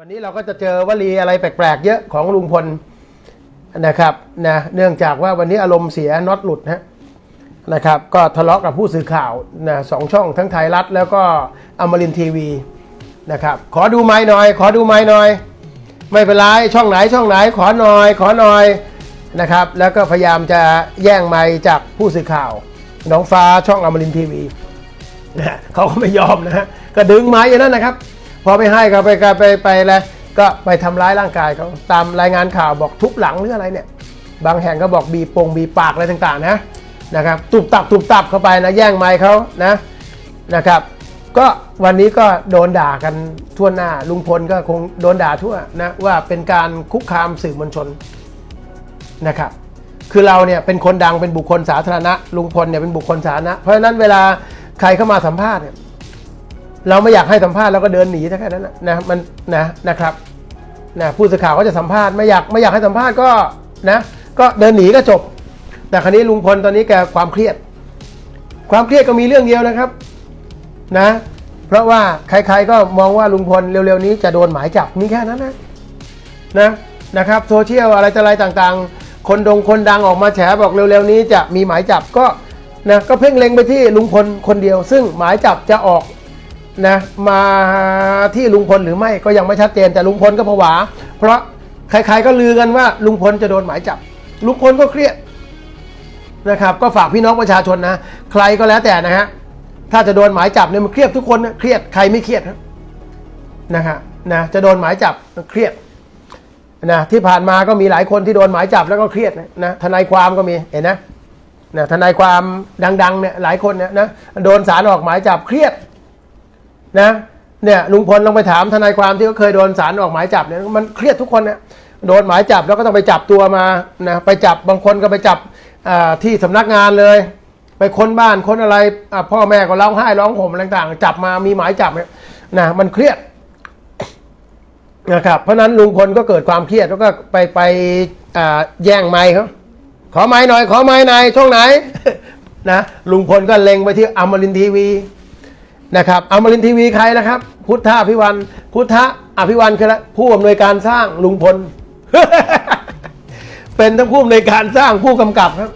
วันนี้เราก็จะเจอวลีอะไรแปลกๆ เยอะของลุงพลนะครับนะเนื่องจากว่าวันนี้อารมณ์เสียน็อตหลุดนะนะครับ ก็ทะเลาะกับผู้สื่อข่าวนะสองช่องทั้งไทยรัฐแล้วก็อมรินทีวีนะครับ ขอดูไม้หน่อย ขอดูไม้หน่อย ไม่เป็นไรช่องไหนช่องไหน ขอหน่อย ขอหน่อยนะครับ แล้วก็พยายามจะแย่งไม้จากผู้สื่อข่าวน้องฟ้าช่องอมรินทีวีนะเขาก็ไม่ยอมนะฮะก็ดึงไม้อย่างนั้นนะครับ พอไม่ให้ก็ไปไปไปไปแล้วก็ไปทำร้ายร่างกายเขาตามรายงานข่าวบอกทุบหลังหรืออะไรเนี่ย บางแห่งก็บอกบีปงบีปากอะไรต่างๆนะนะครับตุบตับตุบตับเข้าไปนะแย่งไม้เขานะนะครับ ก็วันนี้ก็โดนด่ากันทั่วหน้าลุงพลก็คงโดนด่าทั่วนะว่าเป็นการคุกคามสื่อมวลชนนะครับคือเราเนี่ยเป็นคนดังเป็นบุคคลสาธารณะลุงพลเนี่ยเป็นบุคคลสาธารณะเพราะฉะนั้นเวลาใครเข้ามาสัมภาษณ์เนี่ย เราไม่อยากให้สัมภาษณ์เราก็เดินหนีแค่นั้นนะมันนะนะครับนะผู้สื่อข่าวก็จะสัมภาษณ์ไม่อยากไม่อยากให้สัมภาษณ์ก็นะก็เดินหนีก็จบ แต่คราวนี้ลุงพลตอนนี้แกความเครียด ความเครียดก็มีเรื่องเดียวนะครับนะ เพราะว่าใครๆก็มองว่าลุงพลเร็วๆนี้จะโดนหมายจับมีแค่นั้นนะนะนะครับโซเชียลอะไรต่ออะไรต่างๆ คนดงคนดังออกมาแฉบอกเร็วๆนี้จะมีหมายจับก็นะก็เพ่งเล็งไปที่ลุงพลคนเดียว ซึ่งหมายจับจะออก นะมาที่ลุงพลหรือไม่ก็ยังไม่ชัดเจนแต่ลุงพลก็ผวา เพราะใครๆก็ลือกันว่าลุงพลจะโดนหมายจับ ลุงพลก็เครียดนะครับก็ฝากพี่น้องประชาชนนะ ใครก็แล้วแต่นะฮะถ้าจะโดนหมายจับเนี่ยมันเครียดทุกคนนะเครียดใครไม่เครียดนะฮะนะจะโดนหมายจับเครียดนะที่ผ่านมาก็มีหลายคนที่โดนหมายจับแล้วก็เครียดนะนะทนายความก็มีเห็นนะนะทนายความดังๆเนี่ยหลายคนเนี่ยนะโดนศาลออกหมายจับเครียด นะเนี่ยลุงพลลองไปถามทนายความที่เขาเคยโดนศาลออกหมายจับเนี่ยมันเครียดทุกคนเนี่ยโดนหมายจับแล้วก็ต้องไปจับตัวมานะไปจับบางคนก็ไปจับที่สำนักงานเลย ไปค้นบ้านค้นอะไระพ่อแม่ก็ร้องไห้ร้องห่มต่างๆ จับมามีหมายจับเนี่ยนะมันเครียดนะครับเพราะนั้นลุงพลก็เกิดความเครียดแล้วก็ไปไปแย่งไม้เขาขอไม้หน่อย ขอไม้หน่อยช่องไหนนะลุงพลก็เล็งไปที่อมรินทีวี นะครับอมรินทีวีใครนะครับ พุทธอภิวันพุทธอภิวันคือผู้อำนวยการสร้างลุงพล เป็นทั้งผู้อำนวยการสร้างผู้กำกับครับ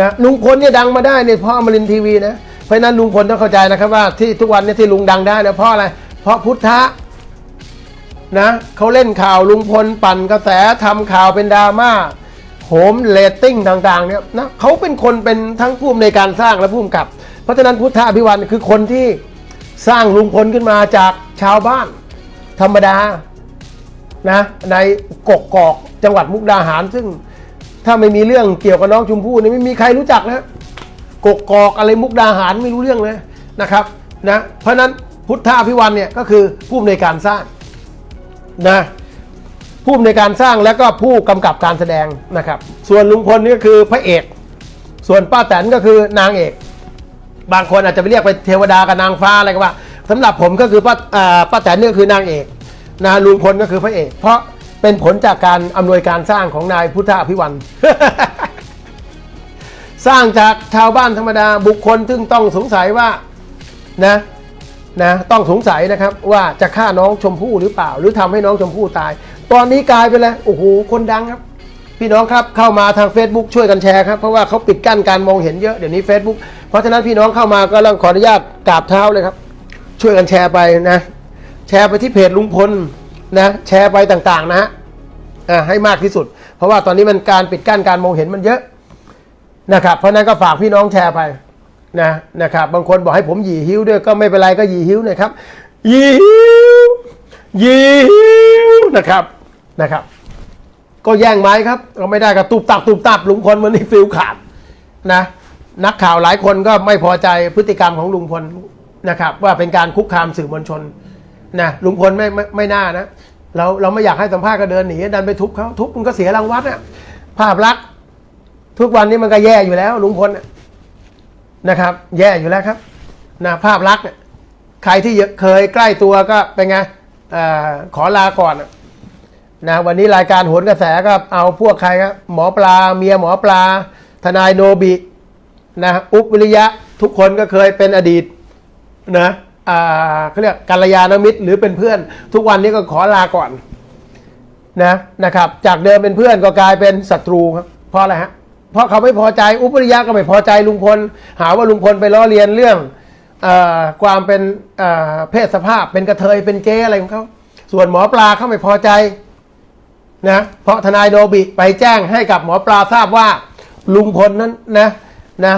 นะลุงพลเนี่ยดังมาได้เนี่ยเพราะอมรินทีวีนะเพราะนั้นลุงพลต้องเข้าใจนะครับว่าที่ทุกวันนี้ที่ลุงดังได้นะเพราะอะไร เพราะพุทธะนะเขาเล่นข่าวลุงพลปั่นกระแสทำข่าวเป็นดราม่าโหมเรตติ้งต่างๆเนี่ยนะเขาเป็นคนเป็นทั้งผู้อำนวยการสร้างและผู้กำกับ เพราะฉะนั้นพุทธอภิวันคือคนที่สร้างลุงพลขึ้นมาจากชาวบ้าน ธรรมดานะในกกกอกจังหวัดมุกดาหาร ซึ่งถ้าไม่มีเรื่องเกี่ยวกับน้องชมพู่นี่ไม่มีใครรู้จักนะกกกอกอะไรมุกดาหารไม่รู้เรื่องเลยนะครับนะเพราะฉะนั้นพุทธอภิวันเนี่ยก็คือผู้อำนวยการสร้างนะผู้ในวยการสร้างแล้วก็ผู้กำกับการแสดงนะครับ ส่วนลุงพลนี่ก็คือพระเอก ส่วนป้าแตนก็คือนางเอก บางคนอาจจะไปเรียกไปเทวดากับนางฟ้าอะไรก็ว่าสำหรับผมก็คือป้าป้าแตนนี่ก็คือนางเอกนะลุงพลก็คือพระเอก เพราะเป็นผลจากการอำนวยการสร้างของนายพุทธอภิวันสร้างจากชาวบ้านธรรมดาบุคคลซึ่งต้องสงสัยว่านะนะต้องสงสัยนะครับว่าจะฆ่าน้องชมพู่หรือเปล่า หรือทำให้น้องชมพู่ตาย ตอนนี้กลายไปแล้วโอ้โหคนดังครับ พี่น้องครับเข้ามาทาง Facebook ช่วยกันแชร์ครับ เพราะว่าเขาปิดกั้นการมองเห็นเยอะเดี๋ยวนี้ Facebook เพราะฉะนั้นพี่น้องเข้ามาก็ต้องขออนุญาตกราบเท้าเลยครับ ช่วยกันแชร์ไปนะ แชร์ไปที่เพจลุงพลนะแชร์ไปต่างๆนะฮะให้มากที่สุด เพราะว่าตอนนี้มันการปิดกั้นการมองเห็นมันเยอะนะครับ เพราะนั้นก็ฝากพี่น้องแชร์ไปนะนะครับ บางคนบอกให้ผมหยีหิ้วด้วยก็ไม่เป็นไรก็หยีหิ้วนะครับหยีหิ้วหยีหิ้วนะครับนะครับ ก็แย่งไม้ครับก็ไม่ได้ก็ตุบตับตุบตับลุงพลวันนี้ฟิลขาดนะ นักข่าวหลายคนก็ไม่พอใจพฤติกรรมของลุงพลนะครับ ว่าเป็นการคุกคามสื่อมวลชนนะลุงพลไม่ไม่ไม่น่านะเราเราไม่อยากให้สัมภาษณ์ก็เดินหนีดันไปทุบเขาทุบมันก็เสียรางวัลอะภาพลักษณ์ทุกวันนี้มันก็แย่อยู่แล้วลุงพลนะครับ แย่อยู่แล้วครับนะภาพลักษณ์ใครที่เคยใกล้ตัวก็เป็นไงอขอลาก่อนนะวันนี้รายการโหนกระแสก็เอาพวกใครครับหมอปลาเมียหมอปลา ทนายโนบิ นะอุบวิริยะทุกคนก็เคยเป็นอดีตนะอ่าเขาเรียกกัลยาณมิตรหรือเป็นเพื่อน ทุกวันนี้ก็ขอลาก่อนนะนะครับ จากเดิมเป็นเพื่อนก็กลายเป็นศัตรูครับเพราะอะไรฮะเพราะเขาไม่พอใจอุปริยะก็ไม่พอใจลุงพล หาว่าลุงพลไปล้อเลียนเรื่องอความเป็นเพศสภาพเป็นกระเทยเป็นเกย์อะไรของเขาส่วนหมอปลาเขาไม่พอใจนะเพราะทนายโนบิไปแจ้งให้กับหมอปลาทราบว่าลุงพลนั้นนะ นะ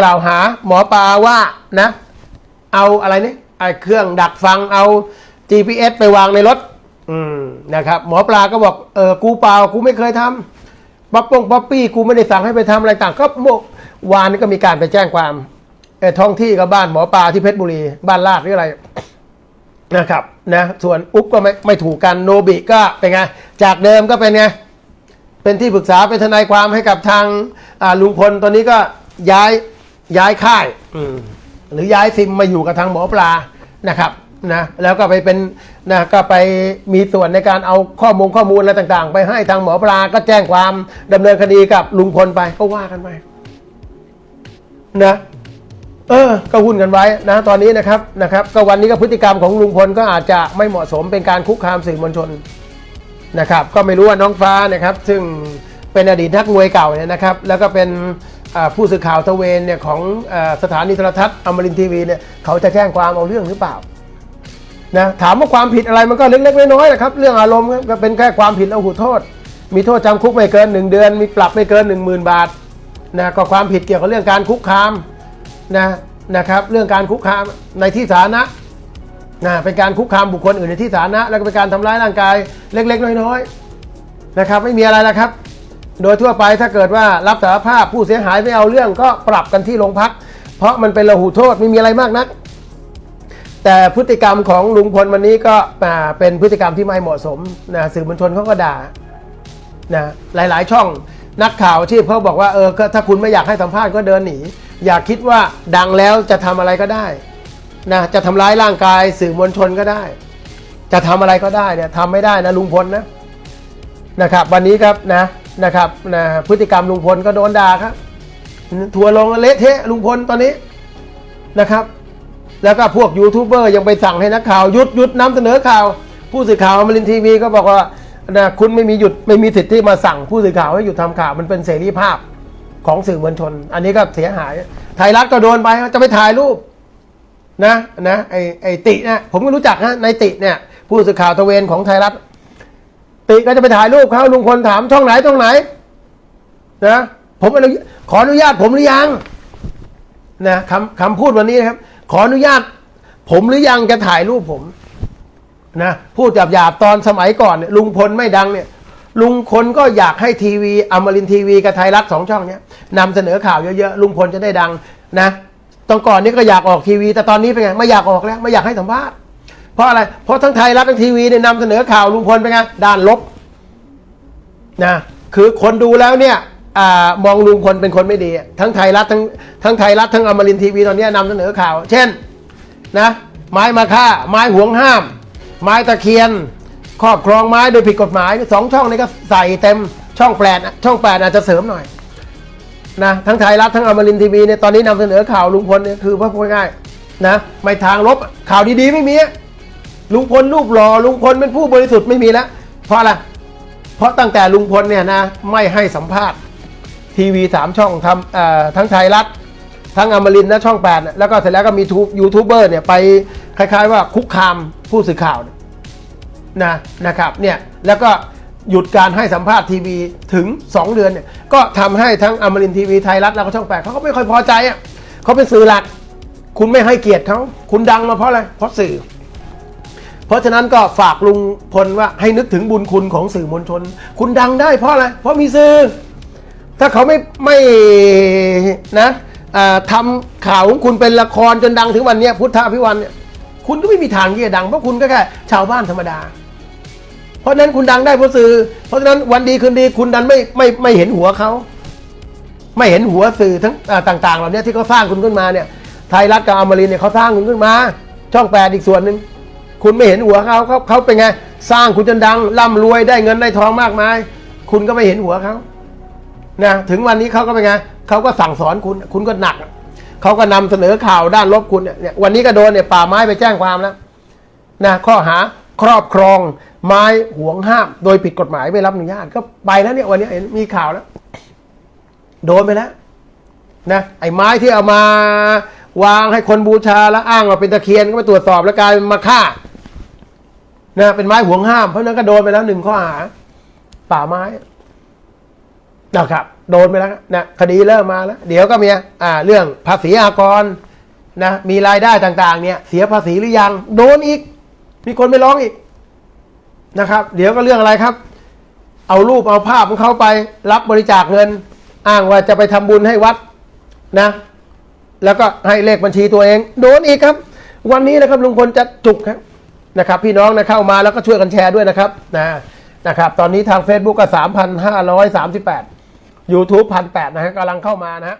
กล่าวหาหมอปลาว่านะเอาอะไรนี่ไอ้เครื่องดักฟังเอา GPS ไปวางในรถอืมนะครับหมอปลาก็บอกเออกูเปล่ากูไม่เคยทำป๊อปปงป๊อปปี้กูไม่ได้สั่งให้ไปทำอะไรต่างก็เมื่อวานนี้ก็มีการไปแจ้งความเออท้องที่กับบ้านหมอปลาที่เพชรบุรี บ้านลาดหรืออะไรนะครับนะส่วนอุ๊บก็ไม่ไม่ถูกกันโนบิก็เป็นไงจากเดิมก็เป็นไงเป็นที่ปรึกษาเป็นทนายความให้กับทางลุงพลตอนนี้ก็ ย้ายย้ายค่าย อืม หรือย้ายซิมมาอยู่กับทางหมอปลานะครับนะแล้วก็ไปเป็นนะก็ไปมีส่วนในการเอาข้อมูลข้อมูลอะไรต่างๆ ไปให้ทางหมอปลาก็แจ้งความดำเนินคดีกับลุงพลไปก็ว่ากันไปนะเออก็หุ้นกันไว้นะตอนนี้นะครับนะครับ ก็วันนี้ก็พฤติกรรมของลุงพลก็อาจจะไม่เหมาะสมเป็นการคุกคามสื่อมวลชน นะครับก็ไม่รู้ว่าน้องฟ้านะครับ ซึ่งเป็นอดีตนักมวยเก่าเนี่ยนะครับ แล้วก็เป็นอ่า ผู้สื่อข่าวตะเวนเนี่ยของอสถานีโทรทัศน์อมรินทีวีเนี่ยเขาจะแจ้งความเอาเรื่องหรือเปล่านะถามว่าความผิดอะไรมันก็เล็กๆน้อยๆนะครับ เรื่องอารมณ์ก็เป็นแค่ความผิดเอาหูโทษ มีโทษจำคุกไม่เกิน 1 เดือน มีปรับไม่เกิน 1 0,000 บาทนะก็ความผิดเกี่ยวกับเรื่องการคุกคามนะนะครับเรื่องการคุกคามในที่สาธารณะนะเป็นการคุกคามบุคคลอื่นในที่สาธารณะแล้วก็เป็นการทำร้ายร่างกายเล็ก ๆ น้อยๆนะครับไม่มีอะไรแล้วครับ โดยทั่วไปถ้าเกิดว่ารับสารภาพผู้เสียหายไม่เอาเรื่องก็ปรับกันที่โรงพัก เพราะมันเป็นระหูโทษไม่มีอะไรมากนัก แต่พฤติกรรมของลุงพลวันนี้ก็เป็นพฤติกรรมที่ไม่เหมาะสมนะสื่อมวลชนเขาก็ด่านะหลาย ๆ ช่องนักข่าวอาชีพเขาบอกว่าเออถ้าคุณไม่อยากให้สัมภาษณ์ก็เดินหนีอย่าคิดว่าดังแล้วจะทำอะไรก็ได้นะจะทำร้ายร่างกายสื่อมวลชนก็ได้ จะทำอะไรก็ได้เนี่ยทำไม่ได้นะลุงพลนะนะครับ วันนี้ครับนะ นะครับนะพฤติกรรมลุงพลก็โดนด่าครับ ทัวลงเละเทะลุงพลตอนนี้นะครับ แล้วก็พวกยูทูบเบอร์ยังไปสั่งให้นักข่าวหยุดหยุดนำเสนอข่าว ผู้สื่อข่าวอมรินทีวีก็บอกว่านะคุณไม่มีหยุดไม่มีสิทธิ์ที่มาสั่งผู้สื่อข่าวให้หยุดทำข่าวมันเป็นเสรีภาพของสื่อมวลชน อันนี้ก็เสียหายไทยรัฐก็โดนไปจะไปถ่ายรูปนะนะไอไอตินะผมก็รู้จักนะในติเนี่ยผู้สื่อข่าวตะเวนของไทยรัฐ ติก็จะไปถ่ายรูปเขาลุงพลถามช่องไหนช่องไหนนะผมอนุขออนุญาตผมหรือยังนะคำคำพูดวันนี้นะครับ ขออนุญาต ผมหรือยังจะถ่ายรูปผมนะพูดหยาบๆตอนสมัยก่อนเนี่ยลุงพลไม่ดังเนี่ย ลุงพลก็อยากให้ทีวีอมรินทีวีกับไทยรัฐสองช่องเนี้ยนำเสนอข่าวเยอะๆลุงพลจะได้ดังนะตอนก่อนนี้ก็อยากออกทีวี แต่ตอนนี้เป็นไงไม่อยากออกแล้ว ไม่อยากให้สัมภาษณ์ เพราะอะไร เพราะทั้งไทยรัฐทั้งทีวีเนี่ยนำเสนอข่าวลุงพลเป็นไงด้านลบนะคือคนดูแล้วเนี่ยอมองลุงพลเป็นคนไม่ดี ทั้งไทยรัฐทั้งทั้งไทยรัฐทั้งอมรินทีวีตอนนี้นำเสนอข่าว เช่นนะไม้มาฆ่า ไม้ห่วงห้าม ไม้ตะเคียน ครอบครองไม้โดยผิดกฎหมายสองช่องนี้ก็ใส่เต็มช่องแปดช่องแปดอาจจะเสริมหน่อยนะทั้งไทยรัฐทั้งอมรินทีวีเนี่ยตอนนี้นำเสนอข่าวลุงพลเนี่ยคือว่าพูดง่ายนะไม่ทางลบข่าวดีๆไม่มี ลุงพลรูปหล่อลุงพลเป็นผู้บริสุทธิ์ไม่มีแล้วเพราะอะไรเพราะตั้งแต่ลุงพลเนี่ยนะไม่ให้สัมภาษณ์ทีวีสามช่องทำทั้งไทยรัฐ ทั้งอมรินทร์และช่องแปดแล้วก็เสร็จแล้วก็มีทูยูทูบเบอร์เนี่ยไปคล้าย ๆ ว่าคุกคามผู้สื่อข่าวนะนะครับเนี่ยแล้วก็หยุดการให้สัมภาษณ์ทีวีถึง 2 เดือนเนี่ยก็ทำให้ทั้งอมรินทร์ทีวีไทยรัฐแล้วก็ช่องแปดเขาก็ไม่ค่อยพอใจอะเขาเป็นสื่อหลัก คุณไม่ให้เกียรติเขาคุณดังมาเพราะอะไรเพราะสื่อ เพราะฉะนั้นก็ฝากลุงพลว่าให้นึกถึงบุญคุณของสื่อมวลชน คุณดังได้เพราะอะไร เพราะมีสื่อ ถ้าเขาไม่ไม่นะอ่าทำข่าวของคุณเป็นละครจนดังถึงวันนี้พุทธพิวันเนี่ยคุณก็ไม่มีทางที่จะดังเพราะคุณก็แค่ชาวบ้านธรรมดา เพราะฉะนั้นคุณดังได้เพราะสื่อ เพราะฉะนั้นวันดีคืนดีคุณดันไม่ไม่ไม่เห็นหัวเขาไม่เห็นหัวสื่อทั้งอ่าต่าง ๆ เหล่านี้ที่เขาสร้างคุณขึ้นมาเนี่ยไทยรัฐกับอมรินเนี่ยเขาสร้างคุณขึ้นมา ช่องแปดอีกส่วนหนึ่ง คุณไม่เห็นหัวเขาเขาเขาเป็นไง สร้างคุณจนดังร่ำรวยได้เงินได้ทองมากมาย คุณก็ไม่เห็นหัวเขานะถึงวันนี้เขาก็เป็นไงเขาก็สั่งสอนคุณ คุณก็หนักเขาก็นำเสนอข่าวด้านลบคุณเนี่ยวันนี้ก็โดนเนี่ยป่าไม้ไปแจ้งความแล้วนะข้อหาครอบครองไม้ห่วงห้าม โดยผิดกฎหมายไม่รับอนุญาตก็ไปแล้วเนี่ยวันนี้เห็นมีข่าวแล้ว โดนไปแล้วนะไอ้ไม้ที่เอามาวางให้คนบูชาแล้วอ้างว่าเป็นตะเคียนก็ไปตรวจสอบแล้วกลายเป็นมาฆ่า นะเป็นไม้ห่วงห้าม เพราะนั้นก็โดนไปแล้วหนึ่งข้อหา ป่าไม้นะครับ โดนไปแล้วนะคดีเริ่มมาแล้ว เดี๋ยวก็มีอ่า เรื่องภาษีอากรนะมีรายได้ต่าง ๆ เนี่ย เสียภาษีหรือยัง โดนอีก มีคนไปร้องอีกนะครับ เดี๋ยวก็เรื่องอะไรครับ เอารูปเอาภาพของเขาไป รับบริจาคเงิน อ้างว่าจะไปทำบุญให้วัดนะ แล้วก็ให้เลขบัญชีตัวเอง โดนอีกครับ วันนี้นะครับลุงพลจะจุกครับ นะครับพี่น้องนะเข้ามาแล้วก็ช่วยกันแชร์ด้วยนะครับนะนะครับตอนนี้ทาง Facebook ก็ 3,538 YouTube 1,800นะฮะกำลังเข้ามานะฮะ